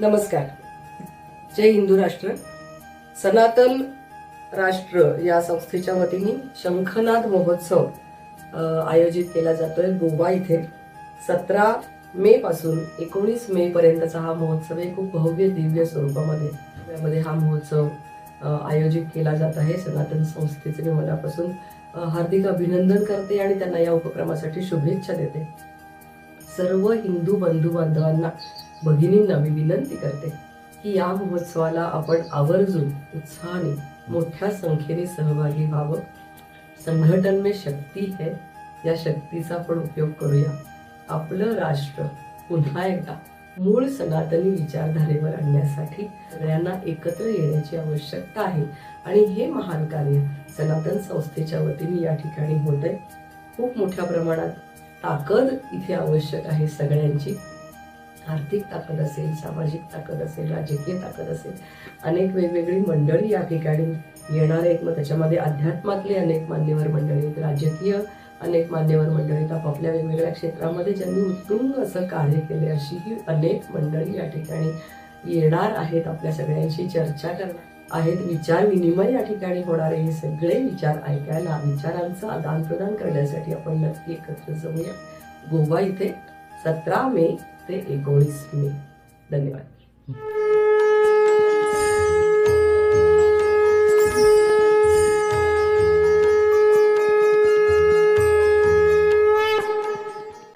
नमस्कार. जय हिंदू राष्ट्र. सनातन राष्ट्र या संस्थेच्या वतीने शंखनाद महोत्सव आयोजित केला जातोय गोवा इथे. सतरा मे पासून एकोणीस मे पर्यंतचा हा महोत्सव आहे. खूप भव्य दिव्य स्वरूपामध्ये. यामध्ये हा महोत्सव आयोजित केला जात आहे. सनातन संस्थेचे मी मनापासून हार्दिक अभिनंदन करते आणि त्यांना या उपक्रमासाठी शुभेच्छा देते. सर्व हिंदू बंधू बांधवांना भगिनींना मी विनंती करते की या महोत्सवाला आपण आवर्जून उत्साहाने मोठ्या संख्येने सहभागी व्हावं. संघटन में शक्ती है या शक्तीचा आपण उपयोग करूया. आपलं राष्ट्र पुन्हा एकदा मूळ सनातनी विचारधारेवर आणण्यासाठी सगळ्यांना एकत्र येण्याची आवश्यकता आहे. आणि हे महान कार्य सनातन संस्थेच्या वतीने या ठिकाणी होत आहे खूप मोठ्या प्रमाणात ताकद इथे आवश्यक आहे सगळ्यांची. आर्थिक ताकद असेल सामाजिक ताकद असेल राजकीय ताकद असेल अनेक वेगवेगळी मंडळी या ठिकाणी येणार आहेत. मग त्याच्यामध्ये अध्यात्मातले अनेक मान्यवर मंडळी आहेत. राजकीय अनेक मान्यवर मंडळी आपापल्या वेगवेगळ्या क्षेत्रामध्ये ज्यांनी उत्तुंग असं कार्य केले अशी ही अनेक मंडळी या ठिकाणी येणार आहेत. आपल्या सगळ्यांशी चर्चा करणार आहेत. विचार विनिमय या ठिकाणी होणारे हे सगळे विचार ऐकायला विचारांचं आदान प्रदान करण्यासाठी आपण नक्की एकत्र जाऊया. गोवा इथे सतरा मे ते एकोणीस मे. धन्यवाद.